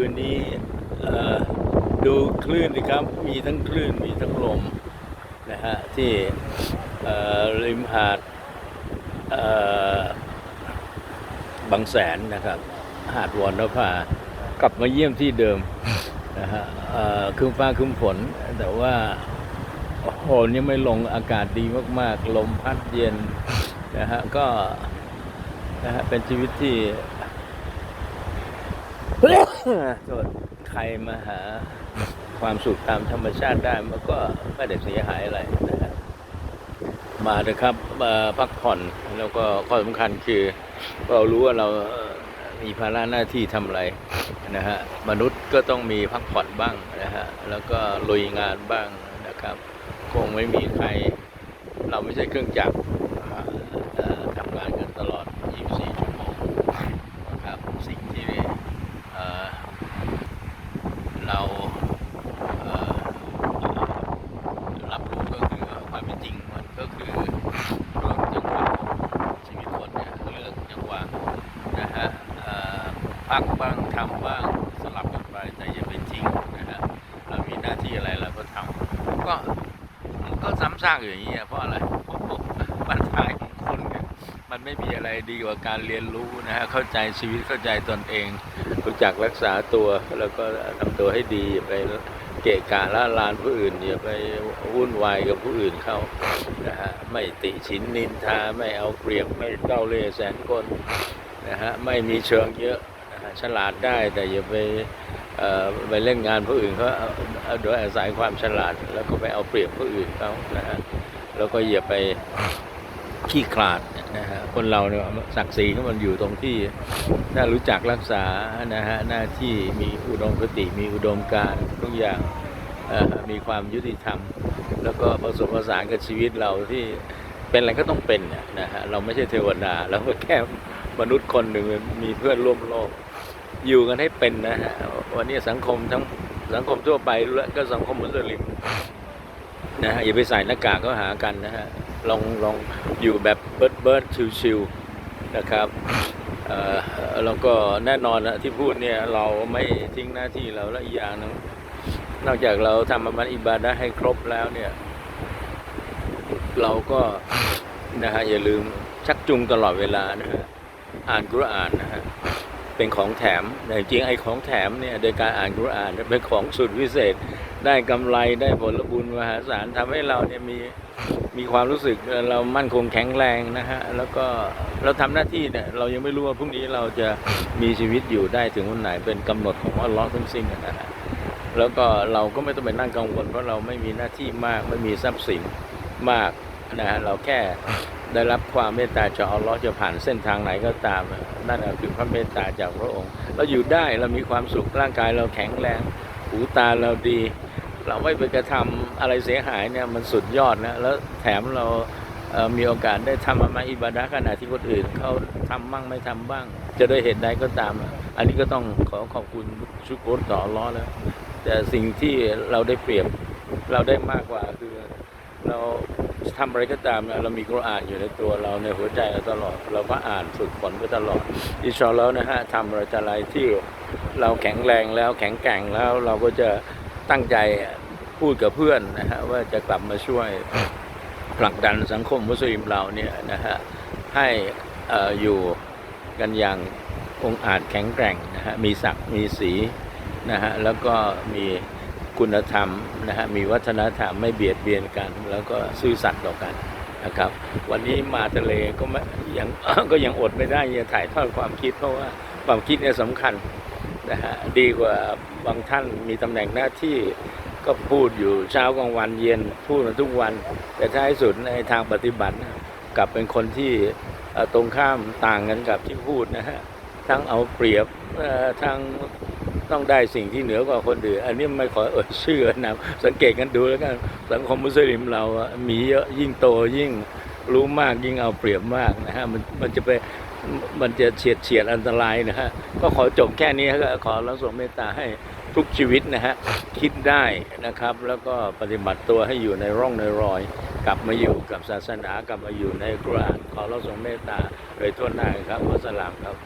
คืนนี้ดูคลื่นสิครับ มีทั้งคลื่นมีทั้งลมนะฮะที่ริมหาดบางแสนนะครับ หาดวอนนภากลับมาเยี่ยมที่เดิมนะฮะครึ้มฟ้าครึ้มฝน แต่ว่าโอ้โหนี่ไม่ลงอากาศดีมาก ๆ ลมพัดเย็นนะฮะก็นะฮะเป็นชีวิตที่ โทษใครมาหาความสุขตามธรรมชาติได้มันก็ไม่ได้เสียหายอะไรนะฮะมาเถอะครับมาพักผ่อนแล้วก็ข้อสำคัญคือเรารู้ว่าเรามีภาระหน้าที่ทำอะไรนะฮะมนุษย์ก็ต้องมีพักผ่อนบ้างนะฮะแล้วก็ลุยงานบ้างนะครับ คงไม่มีใคร เราไม่ใช่เครื่องจักรเอ่อทำงานกันตลอด 24 ชั่วโมงนะครับสิ่งที่เอ่อเราเอ่อรับรู้ก็คือความเป็นจริงมันก็คือเรื่องจังหวะชีวิตคนเนี่ยเรื่องจังหวะนะฮะเอ่อ พักบ้างทำบ้างสลับกันไปแต่อย่าไปทิ้งนะฮะเรามีหน้าที่อะไรเราก็ทำก็มันก็ซ้ำซากอย่างนี้อะเพราะอะไรเพราะบรรทาของคนเนี่ยมันไม่มีอะไรดีกว่าการเรียนรู้นะฮะเข้าใจชีวิตเข้าใจตนเองรู้จักรักษาตัวแล้วก็ทำตัวให้ดีอย่าไปเกะกะละลานผู้อื่นอย่าไปวุ่นวายกับผู้อื่นเขานะฮะไม่ติฉินนินทาไม่เอาเปรียบไม่เต้าเล่ห์แสนกลนะฮะไม่มีเชิงเยอะ ฉลาดได้แต่อย่าไปไปเล่นงานผู้อื่นเขาโดยอาศัยความฉลาด แล้วก็ไปเอาเปรียบผู้อื่นเขานะฮะแล้วก็อย่าไปขี้ขลาดนะฮะคนเราเนี่ยศักดิ์ศรีของมันอยู่ตรงที่ถ้ารู้จักรักษานะฮะหน้าที่มีอุดมคติมีอุดมการทุกอย่างมีความยุติธรรม แล้วก็ผสมผสานกับชีวิตเราที่เป็นอะไรก็ต้องเป็นนะนะฮะเราไม่ใช่เทวดาเราก็แค่ มนุษย์คนหนึ่งมีเพื่อนร่วมโลก อยู่กันให้เป็นนะฮะวันนี้สังคมทั้งสังคมทั่วไปและก็สังคมมุสลิมนะฮะอย่าไปใส่หน้ากากก็หากันนะฮะลองลองอยู่แบบเบิร์ดเบิร์ดชิวๆนะครับเออแล้วก็แน่นอนนะที่พูดเนี่ยเราไม่ทิ้งหน้าที่เราและอีกอย่างนึงนอกจากเราทำอามันอิบาดะให้ครบแล้วเนี่ย เราก็นะฮะอย่าลืมชักจูงตลอดเวลานะฮะ อ่านกุรอานนะฮะเป็นของแถมแต่จริงไอ้ของแถมเนี่ยโดยการอ่านกุรอานเป็นของสุดวิเศษ ได้กำไรได้ผลบุญมหาศาลทำให้เราเนี่ยมีมีความรู้สึกเรามั่นคงแข็งแรงนะฮะแล้วก็เราทำหน้าที่เนี่ยเรายังไม่รู้ว่าพรุ่งนี้เราจะมีชีวิตอยู่ได้ถึงวันไหนเป็นกำหนดของอัลลอฮ์ทั้งสิ้นนะฮะแล้วก็เราก็ไม่ต้องไปนั่งกังวลเพราะเราไม่มีหน้าที่มากไม่มีทรัพย์สินมากนะฮะเราแค่ ได้รับความเมตตาจากอัลลอฮ์จะผ่านเส้นทางไหนก็ตามนั่นคือพระเมตตาจากพระองค์ เราอยู่ได้เรามีความสุขร่างกายเราแข็งแรง หูตาเราดี เราไม่ไปกระทำอะไรเสียหายเนี่ยมันสุดยอดนะแล้วแถมเรามีโอกาสได้ทำอามาอิบาดะขณะที่คนอื่นเขาทำบ้างไม่ทำบ้าง จะด้วยเหตุใดก็ตาม อันนี้ก็ต้องขอขอบคุณชุกรต่อลลอแล้ว แต่สิ่งที่เราได้เปรียบเราได้มากกว่าคือเรา ทำอะไรก็ตามเรามีกุรอานอยู่ในตัวเราในหัวใจเราตลอด เราก็อ่านฝึกฝนไปตลอดอิชอัลลอฮ์นะฮะทำอะไรอะไรที่เราแข็งแรงแล้วแข็งแกร่งแล้วเราก็จะตั้งใจพูดกับเพื่อนนะฮะว่าจะกลับมาช่วยผลักดันสังคมมุสลิมเราเนี่ยนะฮะให้อออยู่กันอย่างองอาจแข็งแกร่งนะฮะมีศักดิ์มีสีนะฮะแล้วก็มี คุณธรรมนะฮะมีวัฒนธรรมไม่เบียดเบียนกัน แล้วก็ซื่อสัตย์ต่อกันนะครับ วันนี้มาทะเลก็ไม่ยังก็ยังอดไม่ได้จะถ่ายทอดความคิดเพราะว่าความคิดเนี่ยสำคัญนะฮะดีกว่าบางท่านมีตำแหน่งหน้าที่ก็พูดอยู่เช้ากลางวันเย็นพูดมาทุกวัน แต่ท้ายสุดในทางปฏิบัติกลับเป็นคนที่ตรงข้ามต่างกันกับที่พูดนะฮะทั้งเอาเปรียบทั้ง ต้องได้สิ่งที่เหนือกว่าคนอื่น อันนี้ไม่ขอเอ่ยชื่อนะสังเกตกันดูแล้วกันสังคมมุสลิมเรามีเยอะยิ่งโตยิ่งรู้มากยิ่งเอาเปรียบมากนะฮะมันมันจะไปมันจะเฉียดเฉียดอันตรายนะฮะก็ขอจบแค่นี้ก็ขอรังสงเมตตาให้ทุกชีวิตนะฮะคิดได้นะครับ แล้วก็ปฏิบัติตัวให้อยู่ในร่องในรอย กลับมาอยู่กับศาสนากลับมาอยู่ในกุรานขอรังสงเมตตาโดยทั่วหน้าครับอัสสลามครับ